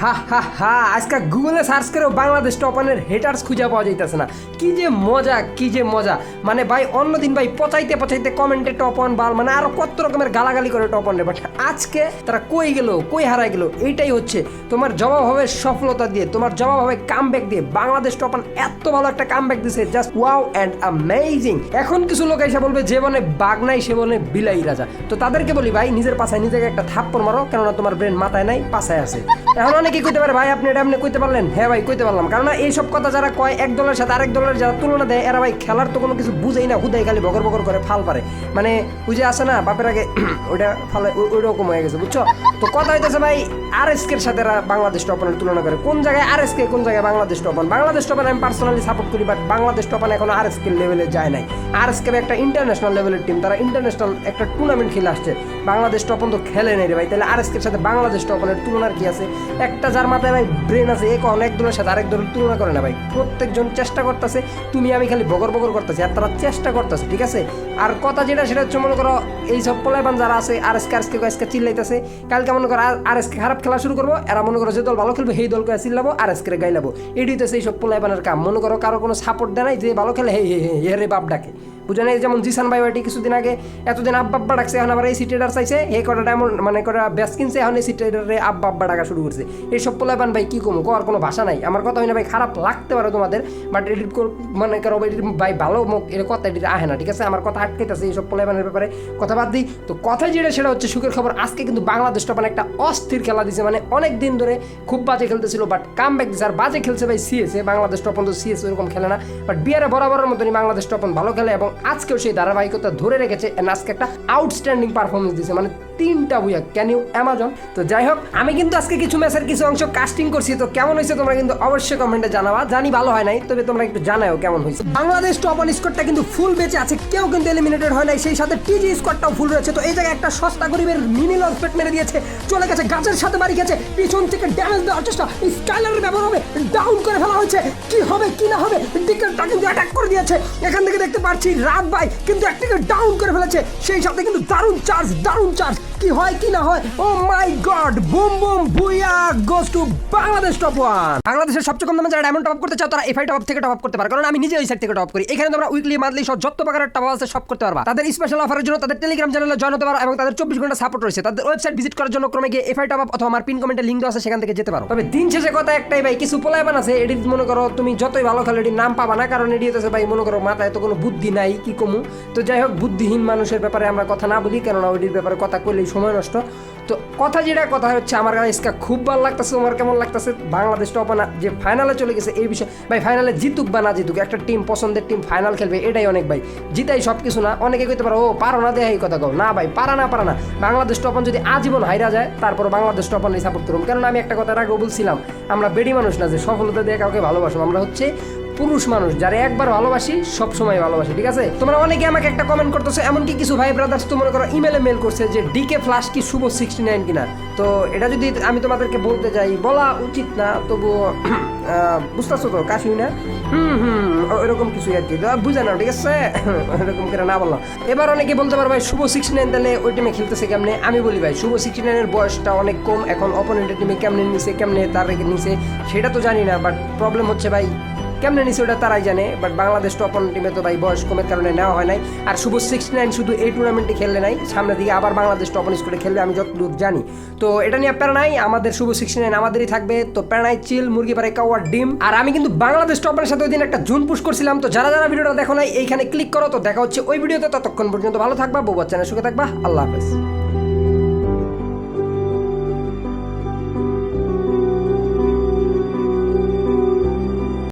হা হা আজকে গুগলে সার্চ করেও বাংলাদেশ হেটার্স খুঁজে পাওয়া যাইতেছে না। কি যে মজা, কি যে মজা। মানে ভাই, অন্যদিন ভাই, পচাইতে পচাইতে কমেন্টে টপ বাল মানে কত রকমের গালাগালি করে টপ বাট আজকে তারা কই গেল, কই হারাই গেল এইটাই হচ্ছে তোমার জবাব হবে সফলতা দিয়ে, তোমার জবাব হবে দিয়ে বাংলাদেশ টপান এত ভালো একটা কামব্যাক দিছে জাস্ট ওয়াও অ্যান্ড অ্যামেজিং এখন কিছু লোক এসে বলবে, যে বনে বাঘ নাই, সে বনে বিলাই রাজা। তো তাদেরকে বলি ভাই, নিজের পাশায় নিজেকে একটা থাপ্পড় মারো, কেননা তোমার ব্রেন মাথায় নাই পাশায় আছে। এখন অনেকে কইতে পারে? ভাই, আপনি এটা আপনি কইতে পারলেন? হ্যাঁ ভাই, কইতে পারলাম। কারণ এইসব কথা যারা কয়, এক দলের সাথে আরেক দলের যারা তুলনা দেয়, এরা ভাই খেলার তো কোনো কিছু বুঝেই না, হুদাই খালি বগর বগর করে ফাল পারে। মানে যে আছে না, বাপের আগে ওইটা ফালে ওই- ওই রকম হয়ে গেছে, বুঝছ? তো কথা হইতেছে ভাই আর এস এর সাথে এরা বাংলাদেশ টপানের তুলনা করে। কোন জায়গায় আর এস কে কোন জায়গায় বাংলাদেশ টপান বাংলাদেশ টপান আমি পার্সোনালি সাপোর্ট করি বাট বাংলাদেশ টপান এখন আর এস কে লেভেলে যায় নাই। আর এস কে একটা ইন্টারন্যাশনাল লেভেলের টিম তারা ইন্টারন্যাশনাল একটা টুর্নামেন্ট খেলে আসছে। বাংলাদেশ টপন তো খেলে নেই রে ভাই, তাহলে আর এস সাথে বাংলাদেশ টপনের তুলনার কি আছে? একটা যার মাথায় ভাই ব্রেন আছে, এক দলের সাথে আরেক দলের তুলনা করে না ভাই। প্রত্যেকজন চেষ্টা করতেছে, তুমি আমি খালি বগর বগর করতেছি, আর তারা চেষ্টা করতেছে, ঠিক আছে? আর কথা যেটা, সেটা হচ্ছে মনে করো, এই সব পোলাইবান যারা আছে আর এসকে আর এসকে আজকে চিল্লাইতেছে, কালকে মনে করো, আর এসকে খারাপ খেলা শুরু করব, এরা মনে করো যে দল ভালো খেলবে, সেই দলকে চিল্লাবো আর এসকে গাইলাবো। এটি হইতেছে এই সব পোলাইবানের কাম। মনে করো কারও কোনো সাপোর্ট দেয় নাই, যে ভালো খেলে হে হে হে, রে বাপ ডাকে। বুঝে যেমন জিসান ভাই ওইটি কিছুদিন আগে এতদিন আব্বা আব্বা ডাকছে, এখন আবার এই সিটেডার চাইছে। এই কটা এমন মানে কটা ব্যাস কিনছে, এখন এই সিটেডারে আব্বা আব্বা ডাকা শুরু করছে। এই এইসব পোলাপান ভাই কি কমু আর কোনো ভাষা নাই। আমার কথা হয় না ভাই, খারাপ লাগতে পারে তোমাদের বাট এডিট মানে করো ভাই ভালো মুখ, এর কথা এডিট আহে না, ঠিক আছে? আমার কথা আটকাইতেছে এইসব পোলাপানের ব্যাপারে। কথা বাদ দিই, তো কথা যেটা সেটা হচ্ছে সুখের খবর, আজকে কিন্তু বাংলাদেশ মানে একটা অস্থির খেলা দিছে মানে অনেক দিন ধরে খুব বাজে খেলতেছিল বাট কাম ব্যাক দিছে। আর বাজে খেলছে ভাই সিএসএ বাংলাদেশ টপন তো সিএস ওরকম খেলে না বাট বিয়ারে বরাবরের মতনই বাংলাদেশ টপন ভালো খেলে এবং আজকেও সেই ধারাবাহিকতা ধরে রেখেছে আজকে একটা আউটস্ট্যান্ডিং পারফরমেন্স দিছে মানে তিনটা বুয়া ক্যান ইউ অ্যামাজন তো যাই হোক, আমি কিন্তু আজকে কিছু ম্যাচের কিছু অংশ কাস্টিং করছি, তো কেমন হয়েছে তোমরা কিন্তু অবশ্যই কমেন্টে জানাবা। জানি ভালো হয় নাই, তবে তোমরা একটু জানাও কেমন হয়েছে। বাংলাদেশ টপ অন স্কোরটা কিন্তু ফুল বেঁচে আছে, কেউ কিন্তু এলিমিনেটেড হয় নাই, সেই সাথে টিজি স্কোরটাও ফুল রয়েছে। তো এই জায়গায় একটা সস্তা গরিবের মিনি লঞ্চ পেট মেরে দিয়েছে, চলে গেছে গাছের সাথে বাড়ি গেছে, পিছন থেকে ড্যামেজ দেওয়ার চেষ্টা স্কাইলারের ব্যবহার হবে ডাউন হয়েছে? কি হবে, কি না হবে? ডিকেলটা কিন্তু অ্যাটাক করে দিয়েছে। এখান থেকে দেখতে পাচ্ছি রাত ভাই কিন্তু একটিকে ডাউন করে ফেলেছে। সেই সাথে কিন্তু দারুণ চার্জ দারুণ চার্জ কি হয়, কি না হয়? ও my God boom boom booyah goes to Bangladesh top one বাংলাদেশের সবচেয়ে কম দামে যারা ডায়মন্ড টপ করতে চাও, তারা এফআই টপ থেকে টপ করতে পারো। কারণ আমি নিজে ওই সাইড থেকে টপ করি। এখানে তোমরা উইকলি মান্থলি সব যত প্রকারের টপ আছে সব করতে পারবা। তাদের স্পেশাল অফারের জন্য তাদের টেলিগ্রাম চ্যানেলে জয়েন হতে পারো এবং তাদের চব্বিশ ঘণ্টা সাপোর্ট রয়েছে। তাদের ওয়েবসাইট ভিজিট করার জন্য ক্রমে গিয়ে এফআই টপ অথবা আমার পিন কমেন্টে লিঙ্ক দেওয়া আছে, সেখান থেকে যেতে পারো। তবে দিন শেষে কথা একটাই, ভাই, কিছু পোলাইবান আছে এটি মনে করো তুমি যতই ভালো খেলো এটির নাম পাবা না, কারণ এটি হচ্ছে ভাই, মনে করো মাথায় তো কোনো বুদ্ধি নাই, কি কমু? তো যাই হোক, বুদ্ধিহীন মানুষের ব্যাপারে আমরা কথা না বলি, কেননা ওইটির ব্যাপারে কথা কইলেই সময় নষ্ট। তো কথা যেটা, কথা হচ্ছে আমার ইসকা খুব ভালো লাগতেছে, তোমার কেমন লাগতেছে? বাংলাদেশ টপ না, যে ফাইনালে চলে গেছে এই বিষয়ে, ভাই ফাইনালে জিতুক বা না জিতুক, একটা টিম পছন্দের টিম ফাইনাল খেলবে, এটাই অনেক ভাই। জিতাই সব কিছু না, অনেকে কইতে পারো, ও, পারো না, দেয় এই কথা কও। না ভাই, পারা না পারা না। বাংলাদেশ টপন যদি আজীবন হাইরা যায় তারপর বাংলাদেশ টপনই সাপোর্ট করুন কারণ আমি একটা কথা আগেও বলছিলাম, আমরা বেডি মানুষ না যে সফলতা দিয়ে কাউকে ভালোবাসবো আমরা হচ্ছে পুরুষ মানুষ, যারা একবার ভালোবাসি সব সময় ভালোবাসি, ঠিক আছে? তোমরা অনেকে আমাকে একটা কমেন্ট করতেছো, এমনকি কিছু ভাই ব্রাদার্স তো মনে করো ইমেলে মেল করছে যে ডিকে ফ্লাশ কি শুভ সিক্সটি নাইন কিনা? তো এটা যদি আমি তোমাদেরকে বলতে যাই, বলা উচিত না, তবুও বুঝতেছো তো, কাশি না? হুম হুম, ও- এরকম কিছু আর কি। বুঝে না ঠিক আছে? এরকম করে না বললাম এবার অনেকে বলতে পারো, ভাই, শুভ সিক্সটি নাইন তাহলে ওই টিমে খেলতেছে কেমনে? আমি বলি, ভাই, শুভ সিক্সটি নাইনের বয়সটা অনেক কম, এখন অপোনেন্টের টিমে কেমনে নিছে, কেমনে তার রেখে নিছে, সেটা তো জানি না বাট প্রবলেম হচ্ছে, ভাই কেমনে নিছে ওটা তারাই জানে বাট বাংলাদেশ টপন টিমে তো ভাই বয়স কমের কারণে নেওয়া হয় নাই। আর শুভ সিক্সটি নাইন শুধু এই টুর্নামেন্টে খেললে নাই সামনের দিকে আবার বাংলাদেশ টপন স্কুলে খেলবে, আমি যতদূর জানি। তো এটা নিয়ে প্যারা নাই, আমাদের শুভ সিক্সটি নাইন আমাদেরই থাকবে। তো প্যারানাই চিল, মুরগি পারে, কাওয়ার, ডিম। আর আমি কিন্তু বাংলাদেশ টপনের সাথে ওই দিন একটা জুন পুশ করছিলাম, তো যারা যারা ভিডিওটা দেখো নাই, এইখানে ক্লিক করো, তো দেখা হচ্ছে ওই ভিডিওতে। ততক্ষণ পর্যন্ত ভালো থাকবা বউ বাচ্চানের সুখে থাকবা, আল্লাহ হাফেজ।